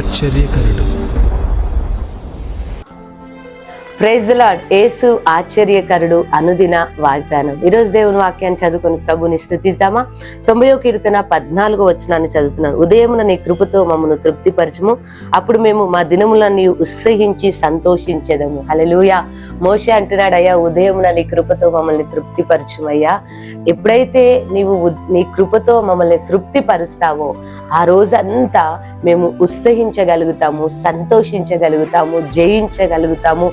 ఆశ్చర్యకరుడు. Praise lord ఏసు ఆశ్చర్యకరుడు అనుదిన వాగ్దానం. ఈరోజు దేవుని వాక్యాన్ని చదువుకొని ప్రభుని స్థుతిస్తామా తొంభయో కీర్తన పద్నాలుగో వచనాన్ని చదువుతున్నాను. ఉదయమున నీ కృపతో మమ్మను తృప్తిపరచము. అప్పుడు మేము మా దినములన్నీ ఉత్సహించి సంతోషించేదము. హల్లెలూయా. మోష అంటున్నాడు అయ్యా ఉదయమున నీ కృపతో మమ్మల్ని తృప్తిపరచుమయ్యా. ఎప్పుడైతే నీవు నీ కృపతో మమ్మల్ని తృప్తిపరుస్తావో ఆ రోజంతా మేము ఉత్సహించగలుగుతాము సంతోషించగలుగుతాము జయించగలుగుతాము.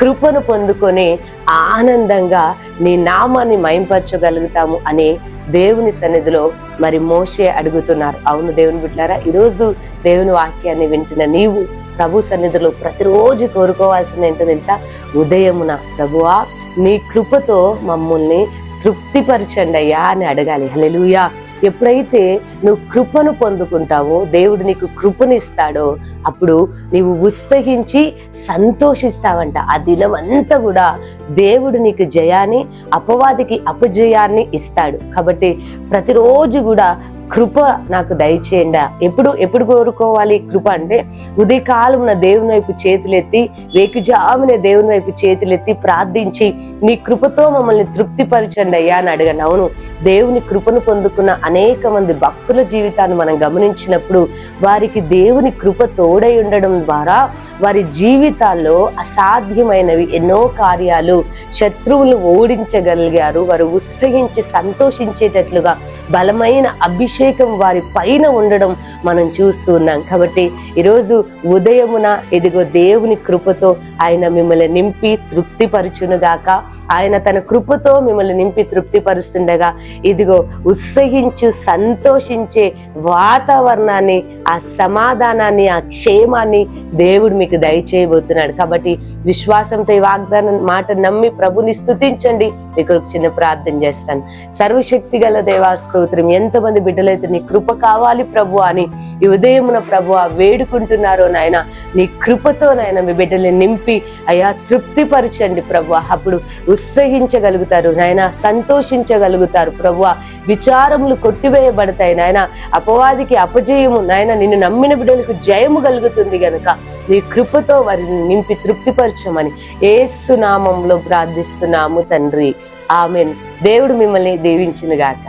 కృపను పొందుకొని ఆనందంగా నీ నామాన్ని మైంపరచగలుగుతాము అనే దేవుని సన్నిధిలో మరి మోసే అడుగుతున్నారు. అవును దేవుని బిడ్డారా ఈరోజు దేవుని వాక్యాన్ని వింటున్న నీవు ప్రభు సన్నిధిలో ప్రతిరోజు కోరుకోవాల్సింది ఏంటో తెలుసా? ఉదయమున ప్రభువా నీ కృపతో మమ్మల్ని తృప్తిపరచండి అయ్యా అని అడగాలి. హల్లెలూయా. ఎప్పుడైతే నువ్వు కృపను పొందుకుంటావో దేవుడు నీకు కృపనిస్తాడో అప్పుడు నీవు ఉత్సహించి సంతోషిస్తావంట. ఆ దినం అంతా కూడా దేవుడు నీకు జయాన్ని అపవాదికి అపజయాన్ని ఇస్తాడు. కాబట్టి ప్రతిరోజు కూడా కృప నాకు దయచేయండా. ఎప్పుడు ఎప్పుడు కోరుకోవాలి కృప అంటే ఉదయకాలమున దేవుని వైపు చేతులెత్తి వేకుజామున దేవుని వైపు చేతులెత్తి ప్రార్థించి నీ కృపతో మమ్మల్ని తృప్తిపరచండి అయ్యా అని అడగండి అవును దేవుని కృపను పొందుకున్న అనేక మంది భక్తుల జీవితాన్ని మనం గమనించినప్పుడు వారికి దేవుని కృప తోడై ఉండడం ద్వారా వారి జీవితాల్లో అసాధ్యమైనవి ఎన్నో కార్యాలు శత్రువులు ఓడించగలిగారు. వారు ఉత్సహించి సంతోషించేటట్లుగా బలమైన అభిషేకం వారి పైన ఉండడం మనం చూస్తున్నాం కాబట్టి ఈరోజు ఉదయమున ఇదిగో దేవుని కృపతో ఆయన మిమ్మల్ని నింపి తృప్తిపరచునుగాక. ఆయన తన కృపతో మిమ్మల్ని నింపి తృప్తిపరుస్తుండగా ఇదిగో ఉత్సహించు సంతోషించే వాతావరణాన్ని ఆ సమాధానాన్ని ఆ క్షేమాన్ని దేవుడు మీకు దయచేయబోతున్నాడు. కాబట్టి విశ్వాసంతో ఈ వాగ్దానం మాట నమ్మి ప్రభుని స్థుతించండి మీకు చిన్న ప్రార్థన చేస్తాను. సర్వశక్తి గల దేవాస్తోత్రం ఎంతమంది బిడ్డలు బిడ్డలైతే నీ కృప కావాలి ప్రభు అని ఈ ఉదయమున ప్రభు వేడుకుంటున్నారో నాయన. నీ కృపతో నాయన మీ బిడ్డల్ని నింపి అయ్యా తృప్తిపరచండి ప్రభు. అప్పుడు ఉత్సహించగలుగుతారు నాయన సంతోషించగలుగుతారు ప్రభు. విచారములు కొట్టివేయబడతాయి నాయన. అపవాదికి అపజయము నాయన నిన్ను నమ్మిన బిడ్డలకు జయము కలుగుతుంది గనుక నీ కృపతో వారిని నింపి తృప్తిపరచమని ఏసునామంలో ప్రార్థిస్తున్నాము తండ్రి. ఆమెన్. దేవుడు మిమ్మల్ని దీవించును గాక